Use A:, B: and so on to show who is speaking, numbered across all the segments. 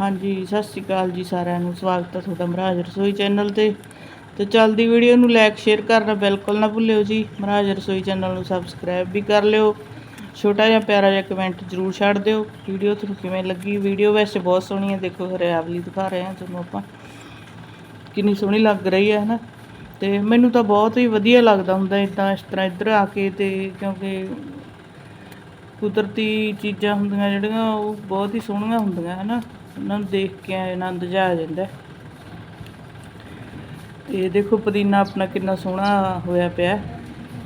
A: ਹਾਂਜੀ, ਸਤਿ ਸ਼੍ਰੀ ਅਕਾਲ ਜੀ ਸਾਰਿਆਂ ਨੂੰ। ਸਵਾਗਤ ਹੈ ਤੁਹਾਡਾ ਮਹਾਰਾਜ ਰਸੋਈ ਚੈਨਲ ਤੇ। ਤੇ ਚੱਲਦੀ ਵੀਡੀਓ ਨੂੰ ਲਾਈਕ ਸ਼ੇਅਰ ਕਰਨਾ ਬਿਲਕੁਲ ਨਾ ਭੁੱਲਿਓ ਜੀ। ਮਹਾਰਾਜ ਰਸੋਈ ਚੈਨਲ ਨੂੰ ਸਬਸਕ੍ਰਾਈਬ ਵੀ ਕਰ ਲਿਓ। ਛੋਟਾ ਜਿਹਾ ਪਿਆਰਾ ਜਿਹਾ ਕਮੈਂਟ ਜ਼ਰੂਰ ਛੱਡ ਦਿਓ। ਵੀਡੀਓ ਤੁਹਾਨੂੰ ਕਿਵੇਂ ਲੱਗੀ? ਵੀਡੀਓ ਵੈਸੇ ਬਹੁਤ ਸੋਹਣੀ ਹੈ ਦੇਖੋ, ਹਰਿਆਵਲੀ ਦਿਖਾ ਰਹੇ ਹਾਂ ਤੁਹਾਨੂੰ ਆਪਾਂ। ਕਿੰਨੀ ਸੋਹਣੀ ਲੱਗ ਰਹੀ ਹੈ, ਹਨਾ? ਤੇ ਮੈਨੂੰ ਤਾਂ ਬਹੁਤ ਹੀ ਵਧੀਆ ਲੱਗਦਾ ਹੁੰਦਾ ਇਦਾਂ ਇਸ ਤਰ੍ਹਾਂ ਇੱਧਰ ਆ ਕੇ ਤੇ ਕਿਉਂਕਿ ਕੁਦਰਤੀ ਚੀਜ਼ਾਂ ਹੁੰਦੀਆਂ ਜਿਹੜੀਆਂ, ਉਹ ਬਹੁਤ ਹੀ ਸੋਹਣੀਆਂ ਹੁੰਦੀਆਂ, ਹਨਾ? ਉਹਨਾਂ ਨੂੰ ਦੇਖ ਕੇ ਆਨੰਦ ਜਿਹਾ ਆ ਜਾਂਦਾ ਇਹ ਦੇਖੋ ਪੁਦੀਨਾ ਆਪਣਾ ਕਿੰਨਾ ਸੋਹਣਾ ਹੋਇਆ ਪਿਆ ਹੈ।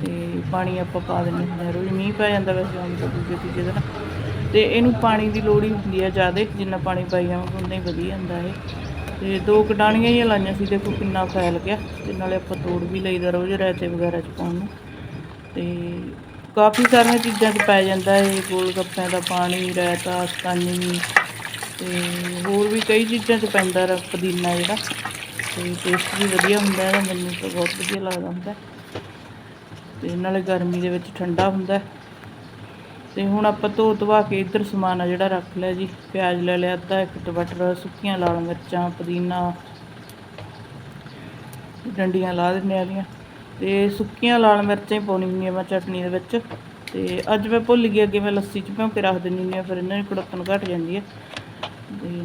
A: ਤੇ ਪਾਣੀ ਆਪਾਂ ਪਾ ਦਿੰਦੇ ਹੁੰਦੇ ਹਾਂ ਰੋਜ਼ ਮੀਂਹ ਪੈ ਜਾਂਦਾ ਵੈਸੇ ਆਮ ਤਾਂ ਦੂਜੇ ਤੀਜੇ ਦਿਨ। ਤੇ ਇਹਨੂੰ ਪਾਣੀ ਦੀ ਲੋੜ ਹੀ ਹੁੰਦੀ ਹੈ ਜ਼ਿਆਦਾ, ਜਿੰਨਾ ਪਾਣੀ ਪਾਈ ਜਾਵਾਂਗੇ ਉਨਾ ਹੀ ਵਧੀਆ ਹੁੰਦਾ ਇਹ। ਤੇ ਦੋ ਕਟਾਣੀਆਂ ਹੀ ਲਾਈਆਂ ਸੀ, ਦੇਖੋ ਕਿੰਨਾ ਫੈਲ ਗਿਆ। ਤੇ ਨਾਲੇ ਆਪਾਂ ਤੋੜ ਵੀ ਲਈਦਾ ਰੋਜ਼ ਰਾਇਤੇ ਵਗੈਰਾ ਚ ਪਾਉਣ ਨੂੰ। ਤੇ ਕਾਫੀ ਸਾਰੀਆਂ ਚੀਜ਼ਾਂ 'ਚ ਪੈ ਜਾਂਦਾ ਇਹ ਗੋਲ ਗੱਪਿਆਂ ਦਾ ਪਾਣੀ, ਰਾਇਤਾ ਸਤਾਨੀ ਤੇ ਹੋਰ ਵੀ ਕਈ ਚੀਜ਼ਾਂ 'ਚ ਪੈਂਦਾ ਰ, ਪੁਦੀਨਾ ਜਿਹੜਾ। ਤੇ ਟੇਸਟ ਵੀ ਵਧੀਆ ਹੁੰਦਾ ਹੈ ਮੈਨੂੰ ਤਾਂ ਬਹੁਤ ਵਧੀਆ ਲੱਗਦਾ ਹੁੰਦਾ। ਤੇ ਨਾਲੇ ਗਰਮੀ ਦੇ ਵਿੱਚ ਠੰਡਾ ਹੁੰਦਾ। ਹੈ। ਤੇ ਹੁਣ ਆਪਾਂ ਧੋ ਧਵਾ ਕੇ ਇੱਧਰ ਸਮਾਨ ਆ ਜਿਹੜਾ ਰੱਖ ਲਿਆ ਜੀ। ਪਿਆਜ਼ ਲੈ ਲਿਆ, ਅੱਧਾ ਇੱਕ ਟਮਾਟਰ ਸੁੱਕੀਆਂ ਲਾਲ ਮਿਰਚਾਂ, ਪੁਦੀਨਾ। ਡੰਡੀਆਂ ਲਾ ਦਿੰਦੇ ਆ ਦੀਆਂ ਤੇ ਸੁੱਕੀਆਂ ਲਾਲ ਮਿਰਚਾਂ ਹੀ ਪਾਉਣੀ ਹੁੰਦੀਆਂ ਮੈਂ ਚਟਨੀ ਦੇ ਵਿੱਚ। ਤੇ ਅੱਜ ਮੈਂ ਭੁੱਲ ਗਈ ਅੱਗੇ ਮੈਂ ਲੱਸੀ 'ਚ ਭਿਉਂ ਕੇ ਰੱਖ ਦਿੰਦੀ ਹੁੰਦੀ ਹਾਂ ਫਿਰ ਇਹਨਾਂ ਦੀ ਕੜਤਨ ਘਟ ਜਾਂਦੀ ਹੈ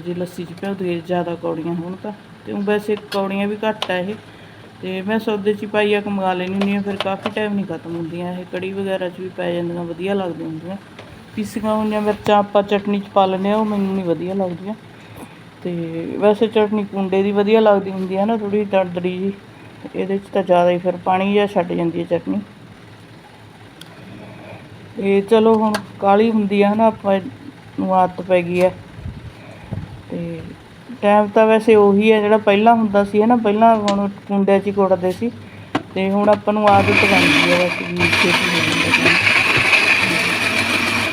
A: ਜੇ ਲੱਸੀ 'ਚ ਭਿਉਂ ਦੇ ਜ਼ਿਆਦਾ ਕੌੜੀਆਂ ਹੋਣ ਤਾਂ, ਤੇ ਵੈਸੇ ਕੌੜੀਆਂ ਵੀ ਘੱਟ ਆ ਇਹ। ਤੇ ਮੈਂ ਸੌਦੇ 'ਚ ਹੀ ਪਾਈਆ ਕੁ ਮੰਗਾ ਲੈਂਦੀ ਹੁੰਦੀ ਹਾਂ, ਫਿਰ ਕਾਫੀ ਟਾਈਮ ਨਹੀਂ ਖਤਮ ਹੁੰਦੀਆਂ। ਇਹ ਕੜੀ ਵਗੈਰਾ 'ਚ ਵੀ ਪੈ ਜਾਂਦੀਆਂ, ਵਧੀਆ ਲੱਗਦੀਆਂ ਹੁੰਦੀਆਂ। ਪੀਸੀਆਂ ਹੋਈਆਂ ਮਿਰਚਾਂ ਆਪਾਂ ਚਟਨੀ 'ਚ ਪਾ ਲੈਂਦੇ ਹਾਂ, ਉਹ ਮੈਨੂੰ ਨਹੀਂ ਵਧੀਆ ਲੱਗਦੀਆਂ। ਤੇ ਵੈਸੇ ਚਟਨੀ ਕੁੰਡੇ ਦੀ ਵਧੀਆ ਲੱਗਦੀ ਹੁੰਦੀ ਹੈ ਨਾ ਥੋੜੀ ਦਰਦਰੀ ਜੀ। ਇਹਦੇ 'ਚ ਤਾਂ ਜ਼ਿਆਦਾ ਹੀ ਫਿਰ ਪਾਣੀ ਜਿਹਾ ਛੱਡ ਜਾਂਦੀ ਹੈ ਚਟਨੀ। ਤੇ ਚਲੋ ਹੁਣ ਕਾਲੀ ਹੁੰਦੀ ਆ ਨਾ, ਆਪਾਂ ਨੂੰ ਆਦਤ ਪੈ ਗਈ ਹੈ ਅਤੇ ਟਾਈਮ ਤਾਂ ਵੈਸੇ ਉਹੀ ਹੈ ਜਿਹੜਾ ਪਹਿਲਾਂ ਹੁੰਦਾ ਸੀ, ਹੈ ਨਾ? ਪਹਿਲਾਂ ਹੁਣ ਕੁੰਡਿਆਂ 'ਚ ਹੀ ਕੁੱਟਦੇ ਸੀ ਅਤੇ ਹੁਣ ਆਪਾਂ ਨੂੰ ਆਦਤ ਬਣ ਗਈ ਹੈ ਵੈਸੇ ਵੀ ਛੇਤੀ ਹੋ ਜਾਂਦਾ ਕੰਮ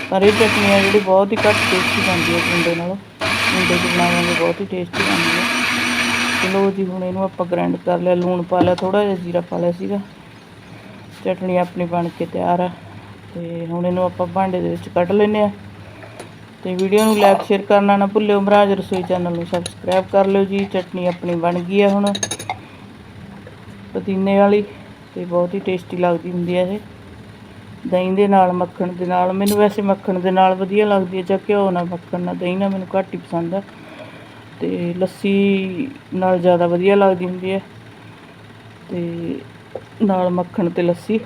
A: ਪਰ ਇਹ ਚਟਨੀ ਆ ਜਿਹੜੀ ਬਹੁਤ ਹੀ ਘੱਟ ਟੇਸਟੀ ਬਣਦੀ ਹੈ ਕੁੰਡੇ ਨਾਲੋਂ ਕੁੰਡੇ 'ਚ ਬਣਾਵਾਂਗੇ ਬਹੁਤ ਹੀ ਟੇਸਟੀ ਬਣਦੀ ਹੈ ਚਲੋ ਜੀ, ਹੁਣ ਇਹਨੂੰ ਆਪਾਂ ਗ੍ਰਾਈਂਡ ਕਰ ਲਿਆ, ਲੂਣ ਪਾ ਲਿਆ, ਥੋੜ੍ਹਾ ਜਿਹਾ ਜੀਰਾ ਪਾ ਲਿਆ ਸੀਗਾ। ਚਟਨੀ ਆਪਣੀ ਬਣ ਕੇ ਤਿਆਰ ਆ ਅਤੇ ਹੁਣ ਇਹਨੂੰ ਆਪਾਂ ਭਾਂਡੇ ਦੇ ਵਿੱਚ ਕੱਢ ਲੈਂਦੇ ਆ। ਤੇ ਵੀਡੀਓ ਨੂੰ ਲਾਈਕ, ਸ਼ੇਅਰ ਕਰਨਾ ਨਾ ਭੁੱਲਿਓ। ਮਹਾਰਾਜ ਰਸੋਈ ਚੈਨਲ ਨੂੰ ਸਬਸਕ੍ਰਾਈਬ ਕਰ ਲਿਓ ਜੀ। ਚਟਨੀ ਆਪਣੀ ਬਣ ਗਈ ਹੈ ਹੁਣ ਪੁਦੀਨੇ ਵਾਲੀ ਤੇ ਬਹੁਤ ਹੀ ਟੇਸਟੀ ਲੱਗਦੀ ਹੁੰਦੀ ਹੈ ਇਹ। ਦਹੀਂ ਦੇ ਨਾਲ, ਮੱਖਣ ਦੇ ਨਾਲ। ਮੈਨੂੰ ਵੈਸੇ ਮੱਖਣ ਦੇ ਨਾਲ ਵਧੀਆ ਲੱਗਦੀ ਹੈ ਜਾਂ ਘਿਓ ਨਾਲ ਮੱਖਣ ਨਾਲ ਦਹੀਂ ਨਾਲ ਮੈਨੂੰ ਘੱਟ ਹੀ ਪਸੰਦ ਆ। ਤੇ ਲੱਸੀ ਨਾਲ ਜ਼ਿਆਦਾ ਵਧੀਆ ਲੱਗਦੀ ਹੁੰਦੀ ਹੈ ਤੇ ਨਾਲ ਮੱਖਣ ਤੇ ਲੱਸੀ ਤੇ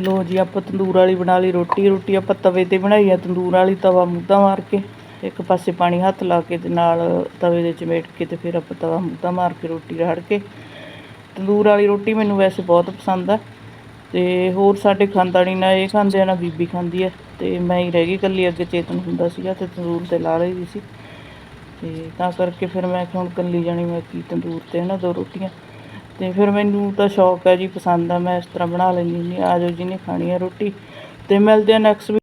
A: ਲੋ ਜੀ, ਆਪਾਂ ਤੰਦੂਰ ਵਾਲੀ ਬਣਾ ਲਈ ਰੋਟੀ। ਰੋਟੀ ਆਪਾਂ ਤਵੇ ਤੇ ਬਣਾਈ ਆ, ਤੰਦੂਰ ਵਾਲੀ ਤਵਾ ਮੁੱਦਾ ਮਾਰ ਕੇ। ਇੱਕ ਪਾਸੇ ਪਾਣੀ ਹੱਥ ਲਾ ਕੇ ਤੇ ਨਾਲ ਤਵੇ ਦੇ ਚਮੇਟ ਕੇ ਤੇ ਫਿਰ ਆਪਾਂ ਤਵਾ ਮੁੱਦਾ ਮਾਰ ਕੇ ਰੋਟੀ ਰਾੜ ਕੇ। ਤੰਦੂਰ ਵਾਲੀ ਰੋਟੀ ਮੈਨੂੰ ਵੈਸੇ ਬਹੁਤ ਪਸੰਦ ਆ। ਤੇ ਹੋਰ ਸਾਡੇ ਖਾਨਦਾਨੀ ਨਾ, ਇਹ ਖਾਂਦੇ ਆ ਨਾ ਬੀਬੀ ਖਾਂਦੀ ਆ। ਤੇ ਮੈਂ ਹੀ ਰਹਿ ਗਈ ਇਕੱਲੀ, ਅੱਗੇ ਚੇਤਨ ਹੁੰਦਾ ਸੀਗਾ ਤੇ ਤੰਦੂਰ ਤੇ ਲਾ ਲਈ ਦੀ ਸੀ। ਤੇ ਤਾਂ ਕਰਕੇ ਫਿਰ ਮੈਂ ਕਿਹਾ ਹੁਣ ਇਕੱਲੀ ਜਾਣੀ ਮੈਂ ਕੀ ਤੰਦੂਰ ਤੇ ਨਾ ਦੋ ਰੋਟੀਆਂ। ਅਤੇ ਫਿਰ ਮੈਨੂੰ ਤਾਂ ਸ਼ੌਕ ਹੈ ਜੀ ਪਸੰਦ ਆ ਮੈਂ ਇਸ ਤਰ੍ਹਾਂ ਬਣਾ ਲੈਂਦੀ ਹੁੰਦੀ ਆ ਜਾਓ ਜਿਹਨੇ ਖਾਣੀ ਹੈ ਰੋਟੀ। ਅਤੇ ਮਿਲਦੇ ਆ ਨੈਕਸਟ